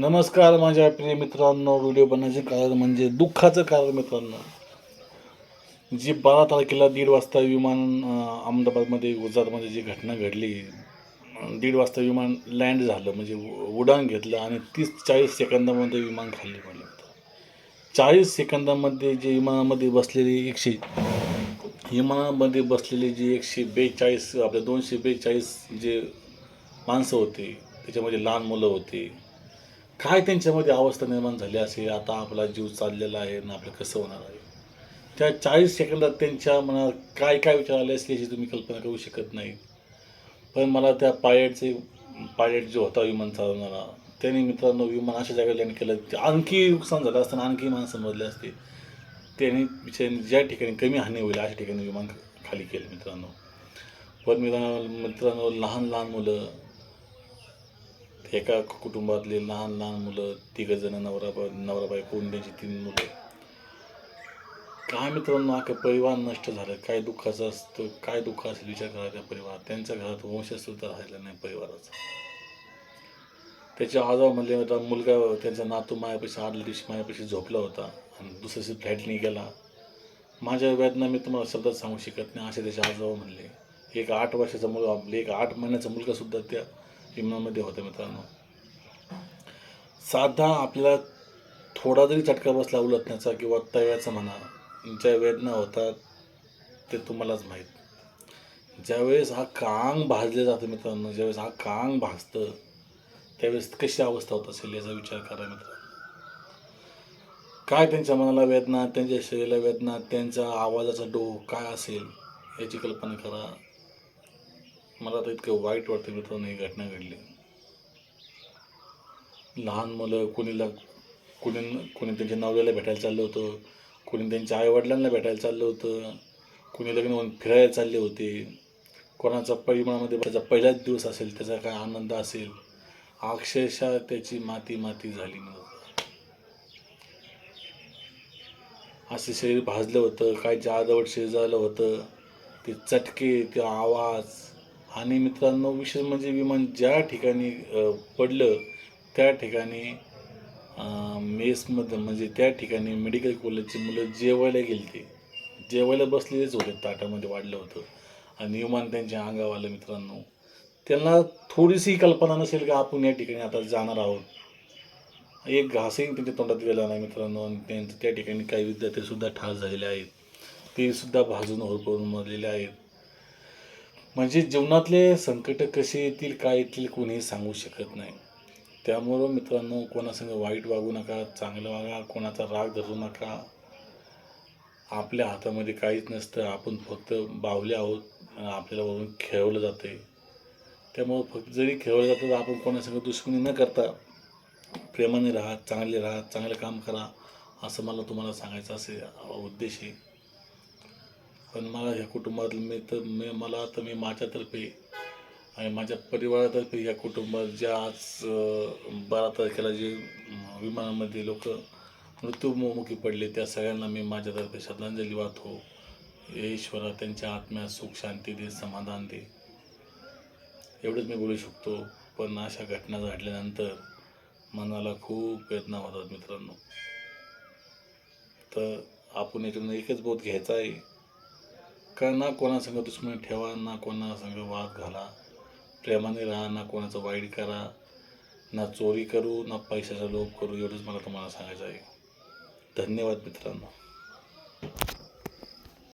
नमस्कार माझ्या प्रिय मित्रांनो व्हिडिओ बनण्याचे कारण म्हणजे दुःखाचं कारण मित्रांनो. जी बारा तारखेला दीड वाजता विमान अहमदाबादमध्ये गुजरातमध्ये जी घटना घडली दीड वाजता विमान लँड झालं म्हणजे उ- उड्डाण घेतलं आणि तीस चाळीस सेकंदामध्ये विमान खाली पडलं. चाळीस सेकंदामध्ये जे विमानामध्ये बसलेली एकशे विमानामध्ये बसलेले जे एकशे बेचाळीस आपले दोनशे बेचाळीस जे माणसं होते त्याच्यामध्ये लहान मुलं होती काय त्यांच्यामध्ये अवस्था निर्माण झाली असेल? आता आपला जीव चाललेला आहे ना आपलं कसं होणार आहे? त्या चाळीस सेकंदात त्यांच्या मनात काय काय विचार आले असले याची तुम्ही कल्पना करू शकत नाही. पण मला त्या पायलटचे पायलट जो होता विमान चालवणारा त्याने मित्रांनो विमान अशा जागा लँड केलं ते आणखी नुकसान झालं असताना आणखी माणसं मरले असते. त्यांनी बिचाऱ्यांनी ज्या ठिकाणी कमी हानी होईल अशा ठिकाणी विमान खाली केलं मित्रांनो. पण मित्रांनो मित्रांनो लहान लहान मुलं एका कुटुंबातले लहान लहान मुलं तिघंजणं जण नवरा बा नवरा बायको त्यांची तीन मुलं. काय मित्रांनो अख्खा परिवार नष्ट झालं. काय दुःखाचं असतं काय दुःख असेल विचार करा त्या परिवार त्यांच्या घरात वंशसुद्धा राहिला नाही परिवाराचा. त्याच्या आजोबा म्हणले होता मुलगा त्यांचा नातू मायापाशी आदल्या दिवशी मायापाशी झोपला होता आणि दुसऱ्या दिवशी फ्लॅटने गेला. माझ्या वेदना मी तुम्हाला शब्दात सांगू शकत नाही असे त्याचे आजोबा म्हणले. एक आठ वर्षाचा मुलगा एक आठ महिन्याचा मुलगासुद्धा त्या टीमामध्ये होते मित्रांनो. साधा आपल्याला थोडा जरी चटका बसला उलटण्याचा किंवा तव्याचा म्हणा ज्या वेदना होतात ते तुम्हालाच माहीत. ज्यावेळेस हा कांग भाजले जातं मित्रांनो ज्यावेळेस हा कांग भाजतं त्यावेळेस कशी अवस्था होत असेल याचा विचार करा मित्रांनो. काय त्यांच्या मनाला वेदना त्यांच्या शरीराला वेदना त्यांच्या आवाजाचा डोह काय असेल याची कल्पना करा. मला तर इतकं वाईट वाटतं मित्रांनो ही घटना घडली. लहान मुलं कुणीला कुणी कुणी त्यांच्या नवऱ्याला भेटायला चाललं होतं कुणी त्यांच्या आईवडिलांना भेटायला चाललं होतं कुणी लग्न होऊन फिरायला चालले होते. कोणाचा परिमाणामध्ये त्याचा पहिलाच दिवस असेल त्याचा काय आनंद असेल अक्षरशः त्याची माती माती झाली मग असे शरीर भाजलं होतं काय जादवट शिरजालं होतं ते चटके ते आवाज आणि मित्रांनो विशेष म्हणजे विमान ज्या ठिकाणी पडलं त्या ठिकाणी मेसमध्ये म्हणजे त्या ठिकाणी मेडिकल कॉलेजची मुलं जेवायला गेली ते जेवायला बसलेलेच होते ताटामध्ये वाढलं होतं. आणि विमान त्यांच्या अंगावर आलं मित्रांनो. त्यांना थोडीशी कल्पना नसेल का आपण या ठिकाणी आता जाणार आहोत? एक घासही त्यांच्या तोंडात गेला नाही मित्रांनो आणि त्यांचं त्या ठिकाणी काही विद्यार्थीसुद्धा ठार झालेले आहेत. ते सुद्धा भाजून होरपळून मरलेले आहेत. म्हणजे जीवनातले संकट कसे येतील काय येतील कोणीही सांगू शकत नाही. त्यामुळं मित्रांनो कोणासंग वाईट वागू नका चांगलं वागा कोणाचा राग धरू नका. आपल्या हातामध्ये काहीच नसतं आपण फक्त बावले आहोत आपल्याला वरून खेळवलं जाते त्यामुळं फक्त जरी खेळवलं जातं तर आपण कोणासंग दुश्मनी न करता प्रेमाने राहा चांगले राहा चांगलं काम करा असं मला तुम्हाला सांगायचं असे उद्देश आहे. पण मला ह्या कुटुंबातलं मी तर मी मला तर मी माझ्यातर्फे आणि माझ्या परिवारातर्फे या कुटुंबात ज्या आज बारा तारखेला जे विमानामध्ये लोक मृत्यूमुखी पडले त्या सगळ्यांना मी माझ्यातर्फे श्रद्धांजली वाहतो. ईश्वरा त्यांच्या आत्म्यात सुख शांती दे समाधान दे. एवढंच मी बोलू शकतो पण अशा घटना घडल्यानंतर मनाला खूप वेदना होतात मित्रांनो. तर आपण याच्यातून एकच बोध घ्यायचा आहे. का ना कोणासंग दुश्मनी ठेवा ना कोणासंग वाद घाला. प्रेमाने राहा ना कोणाचं वाईट करा ना चोरी करू ना पैशाचा लोभ करू एवढंच मला तुम्हाला सांगायचं आहे. धन्यवाद मित्रांनो.